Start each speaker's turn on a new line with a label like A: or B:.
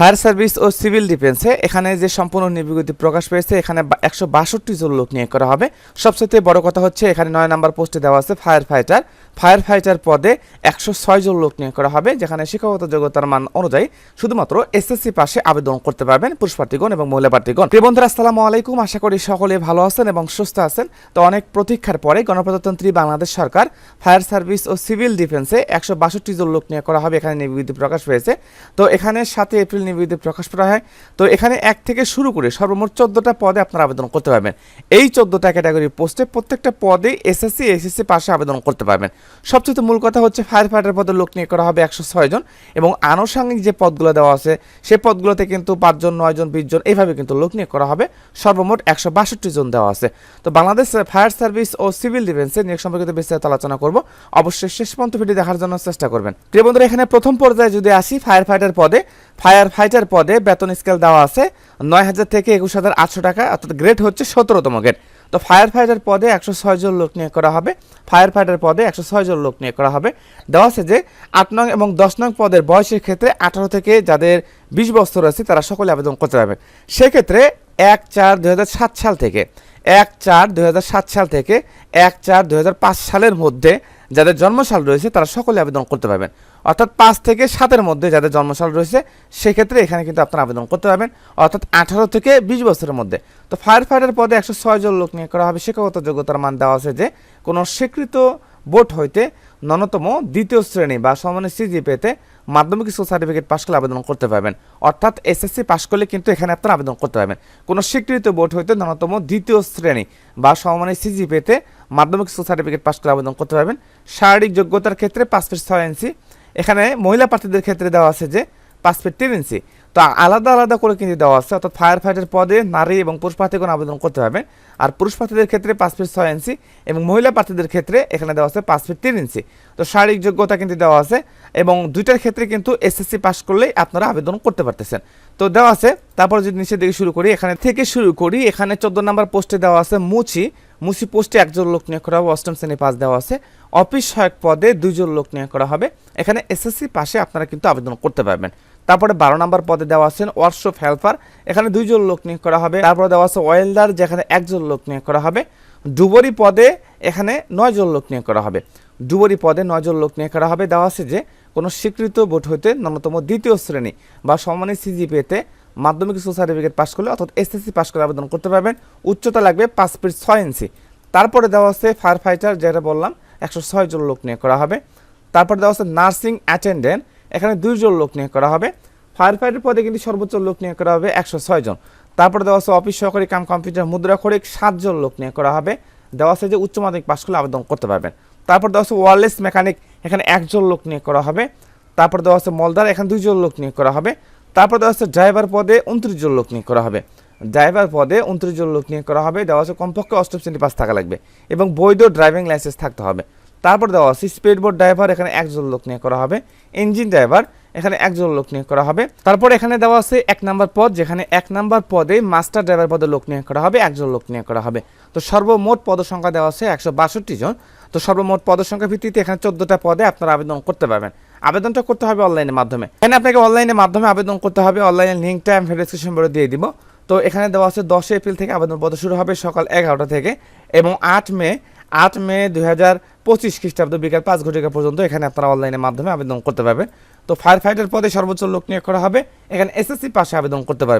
A: Fire service ও civil ডিফেন্সে এখানে যে সম্পূর্ণ নিয়োগটি প্রকাশ পেয়েছে, এখানে একশো বাষট্টি জন লোক নিয়োগ করা হবে। সবচেয়ে বড় কথা হচ্ছে, এখানে নয় নাম্বার পোস্টে দেওয়া আছে ফায়ার ফাইটার। ফায়ার ফাইটার পদে একশো ছয় জন লোক নিয়োগ করা হবে, যেখানে শিক্ষাগত যোগ্যতার মান অনুযায়ী শুধুমাত্র এসএসসি পাশে আবেদন করতে পারবেন পুরুষ প্রার্থীগণ এবং মহিলা প্রার্থীগণ। প্রিয় বন্ধুরা, আসসালামু আলাইকুম। আশা করি সকলে ভালো আছেন এবং সুস্থ আছেন। তো অনেক প্রতীক্ষার পরে গণপ্রজাতন্ত্রী বাংলাদেশ সরকার ফায়ার সার্ভিস ও সিভিল ডিফেন্সে একশো বাষট্টি জন লোক নিয়োগ করা হবে, এখানে নিবিদ্ধি প্রকাশ পেয়েছে। তো এখানে সাতই এপ্রিল নিবিদ্ধি প্রকাশ করা হয়। তো এখানে এক থেকে শুরু করে সর্বমোট চোদ্দটা পদে আপনারা আবেদন করতে পারবেন। এই চোদ্দটা ক্যাটাগরি পোস্টে প্রত্যেকটা পদে এসএসসি এসএসসি পাশে আবেদন করতে পারবেন। সবচেয়ে মূল কথা হচ্ছে ফায়ার ফাইটার পদে লোক নিয়োগ করা হবে একশো ছয় জন এবং আনুষঙ্গিক যে পদগুলো দেওয়া আছে সেই পদগুলোতে কিন্তু পাঁচজন নয়জন বিশ জন এইভাবে কিন্তু লোক নিয়োগ করা হবে। সর্বমোট একশো বাষট্টি জন দেওয়া আছে। তো বাংলাদেশ ফায়ার সার্ভিস ও সিভিল ডিফেন্সের নিয়োগ সম্পর্কিত বিস্তারিত আলোচনা করব। অবশ্যই শেষ পর্যন্ত ভিডিও দেখার জন্য চেষ্টা করবেন। প্রিয় বন্ধুরা, এখানে প্রথম পর্যায়ে যদি আসি, ফায়ার ফাইটার পদে ফায়ার ফাইটার পদে বেতন স্কেল দেওয়া আছে। নয় হাজার থেকে একুশ হাজার আটশো টাকা, অর্থাৎ গ্রেড হচ্ছে সতেরোতম গ্রেড তো ফায়ার ফাইটার পদে একশো ছয় জন লোক নিয়োগ করা হবে। ফায়ার ফাইটার পদে একশো ছয় জন লোক নিয়োগ করা হবে। দেওয়া আছে যে আট নং এবং দশ নং পদের বয়সের ক্ষেত্রে আঠারো থেকে যাদের বিশ বছর আছে, তারা সকলে আবেদন করতে পারবে সেক্ষেত্রে এক চার দুই সাল থেকে এক চার দুই সাল থেকে এক চার দুই সালের মধ্যে যাদের জন্মসাল রয়েছে, তারা সকলে আবেদন করতে পারবেন। অর্থাৎ পাঁচ থেকে সাতের মধ্যে যাদের জন্মসাল রয়েছে, সেক্ষেত্রে এখানে কিন্তু আপনারা আবেদন করতে পারবেন। অর্থাৎ আঠারো থেকে বিশ বছরের মধ্যে। তো ফায়ার ফাইটার পদে একশো ছয় জন লোক নিয়োগ করা হবে। শিক্ষাগত যোগ্যতার মান দেওয়া আছে যে কোনো স্বীকৃত বোর্ড হইতে ন্যূনতম দ্বিতীয় শ্রেণি বা সমানের সিজিপিতে মাধ্যমিক স্কুল সার্টিফিকেট পাশ করলে আবেদন করতে পারবেন। অর্থাৎ এসএসসি পাশ করলে কিন্তু এখানে আপনারা আবেদন করতে পারবেন। কোনো স্বীকৃত বোর্ড হইতে ন্যূনতম দ্বিতীয় শ্রেণি বা সমানের সিজিপিতে মাধ্যমিক স্কুল সার্টিফিকেট পাশ করে আবেদন করতে পারবেন। শারীরিক যোগ্যতার ক্ষেত্রে পাঁচ ফিট ছয় ইঞ্চি। এখানে মহিলা প্রার্থীদের ক্ষেত্রে দেওয়া আছে যে পাঁচ ফিট তিন ইঞ্চি। তো আলাদা আলাদা করে কিন্তু দেওয়া আছে। অর্থাৎ ফায়ার ফাইটার পদে নারী এবং পুরুষ প্রার্থীগণ আবেদন করতে পারবেন আর পুরুষ প্রার্থীদের ক্ষেত্রে পাঁচ ফিট ছয় ইঞ্চি এবং মহিলা প্রার্থীদের ক্ষেত্রে এখানে দেওয়া আছে পাঁচ ফিট তিন ইঞ্চি তো শারীরিক যোগ্যতা কিন্তু দেওয়া আছে এবং দুইটার ক্ষেত্রে কিন্তু এসএসসি পাস করলেই আপনারা আবেদন করতে পারতেছেন। তো দেওয়া আছে। তারপর যদি নিচের দিকে শুরু করি, এখানে থেকে শুরু করি, এখানে চোদ্দ নম্বর পোস্টে দেওয়া আছে মুচি। মুচি পোস্টে একজন লোক নিয়োগ করা হবে, অষ্টম শ্রেণি পাস দেওয়া আছে। অফিস সহায়ক পদে দুইজন লোক নিয়োগ করা হবে। এখানে এসএসসি পাশে আপনারা কিন্তু আবেদন করতে পারবেন। তারপরে বারো নম্বর পদে দেওয়া আছেন ওয়ার্কশপ হেল্পার। এখানে দুইজন লোক নিয়োগ করা হবে। তারপরে দেওয়া আছে ওয়েলদার যেখানে একজন লোক নিয়োগ করা হবে। ডুবরি পদে এখানে নয়জন লোক নিয়োগ করা হবে। ডুবরি পদে নয়জন লোক নিয়োগ করা হবে। দেওয়া আছে যে, কোনো স্বীকৃত বোর্ড হইতে ন্যূনতম দ্বিতীয় শ্রেণি বা সমানের সিজিপিএতে মাধ্যমিক স্কুল সার্টিফিকেট পাস করলে অর্থাৎ এসএসসি পাস করে আবেদন করতে পারবেন। উচ্চতা লাগবে পাঁচ ফিট ছয় ইঞ্চি। তারপরে দেওয়া আছে ফায়ার ফাইটার যেটা বললাম, একশো ছয় জন লোক নিয়োগ করা হবে। তারপর দেওয়া আছে নার্সিং অ্যাটেন্ডেন্ট। এখানে দুইজন লোক নিয়োগ করা হবে। ফায়ার ফাইটার পদে কিন্তু সর্বোচ্চ লোক নিয়োগ করা হবে একশো ছয় জন। তারপরে দেওয়া আছে অফিস সহকারী কাম কম্পিউটার মুদ্রাক্ষরিক সাতজন লোক নিয়োগ করা হবে। দেওয়া আছে যে উচ্চ মাধ্যমিক পাস করলে আবেদন করতে পারবেন। তারপর দেওয়া আছে ওয়ারলেস মেকানিক এখানে একজন লোক নিয়োগ করা হবে। তারপর দেওয়া আছে মলদার এখানে দুইজন লোক নিয়োগ করা হবে। তারপর দেওয়া আছে ড্রাইভার পদে উনত্রিশ জন লোক নিয়োগ করা হবে। ড্রাইভার পদে উনত্রিশ জন লোক নিয়োগ করা হবে। দেওয়া আছে কমপক্ষে অষ্টম শ্রেণি পাস থাকা লাগবে এবং বৈধ ড্রাইভিং লাইসেন্স থাকতে হবে। তারপর দেওয়া আছে স্পিড বোর্ড ড্রাইভার, এখানে একজন লোক নিয়ে করা হবে। ইঞ্জিন ড্রাইভার, এখানে একজন লোক নিয়োগ করা হবে। তারপর এখানে দেওয়া আছে এক নাম্বার পদ, যেখানে এক নাম্বার পদে মাস্টার ড্রাইভার পদে লোক নিয়োগ করা হবে, একজন লোক নিয়োগ করা হবে। তো সর্বমোট পদ সংখ্যা দেওয়া আছে একশো বাষট্টি জন। তো সর্বমোট পদ সংখ্যা ভিত্তিতে এখানে চোদ্দটা পদে আপনারা আবেদন করতে পারবেন। আবেদনটা করতে হবে অনলাইনের মাধ্যমে। এখানে আপনাকে অনলাইনের মাধ্যমে আবেদন করতে হবে। অনলাইনের লিঙ্কটা আমি ডিসক্রিপশন বলে দিয়ে দিব। তো এখানে দেওয়া আছে দশই এপ্রিল থেকে আবেদন পদ শুরু হবে সকাল এগারোটা থেকে এবং আট মে আট মে দুই হাজার পঁচিশ খ্রিস্টাব্দ বিকাল পাঁচ ঘটিকা পর্যন্ত এখানে আপনারা অনলাইনের মাধ্যমে আবেদন করতে পারবেন। তো ফায়ার ফাইটার পদে সর্বোচ্চ লোক নিয়োগ করা হবে। এখানে এসএসসি পাশে আবেদন করতে পারবেন।